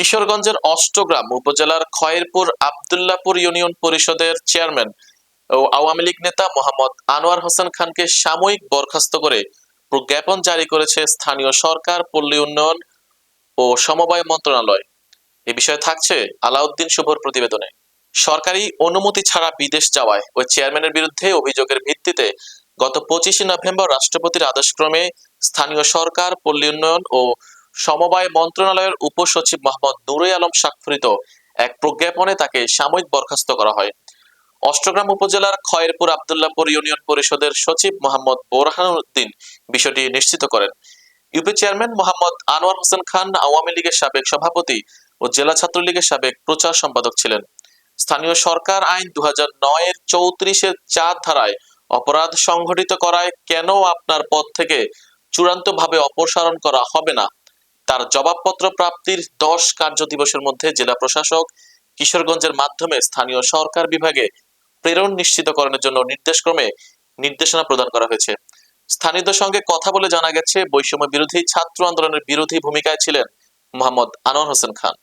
কিশোরগঞ্জের অষ্টগ্রাম উপজেলার খয়েরপুর আবদুল্লাপুর ইউনিয়ন পরিষদের চেয়ারম্যান ও আওয়ামী লীগ নেতা মোহাম্মদ আনোয়ার হোসেন খানকে সাময়িক বরখাস্ত করে প্রজ্ঞাপন জারি করেছে স্থানীয় সরকার, পল্লী উন্নয়ন ও সমবায় মন্ত্রণালয়। এ বিষয়ে থাকছে আলাউদ্দিন শুভর প্রতিবেদনে। সরকারি অনুমতি ছাড়া বিদেশ যাওয়ায় ওই চেয়ারম্যানের বিরুদ্ধে অভিযোগের ভিত্তিতে গত পঁচিশে নভেম্বর রাষ্ট্রপতির আদেশক্রমে স্থানীয় সরকার, পল্লী উন্নয়ন ও সমবায় মন্ত্রণালয়ের উপসচিব মোহাম্মদ নুরে আলম স্বাক্ষরিত এক প্রজ্ঞাপনে তাকে সাময়িক বরখাস্ত করা হয়। অষ্টগ্রাম উপজেলার খয়েরপুর আবদুল্লাপুর ইউনিয়ন পরিষদের সচিব মোহাম্মদ বোরহানুদ্দিন বিষয়টি নিশ্চিত করেন। ইউপি চেয়ারম্যান মোহাম্মদ আনোয়ার হোসেন খান আওয়ামী লীগের সাবেক সভাপতি ও জেলা ছাত্রলীগের সাবেক প্রচার সম্পাদক ছিলেন। স্থানীয় সরকার আইন দু এর চৌত্রিশের চার ধারায় অপরাধ সংঘটিত করায় কেন আপনার পদ থেকে চূড়ান্তভাবে অপসারণ করা হবে না? তার জবাবপত্র প্রাপ্তির দশ কার্য দিবসের মধ্যে জেলা প্রশাসক কিশোরগঞ্জের মাধ্যমে স্থানীয় সরকার বিভাগে প্রেরণ নিশ্চিতকরণের জন্য নির্দেশক্রমে নির্দেশনা প্রদান করা হয়েছে। স্থানীয়দের সঙ্গে কথা বলে জানা গেছে, বৈষম্য বিরোধী ছাত্র আন্দোলনের বিরোধী ভূমিকায় ছিলেন মোহাম্মদ আনোয়ার হোসেন খান।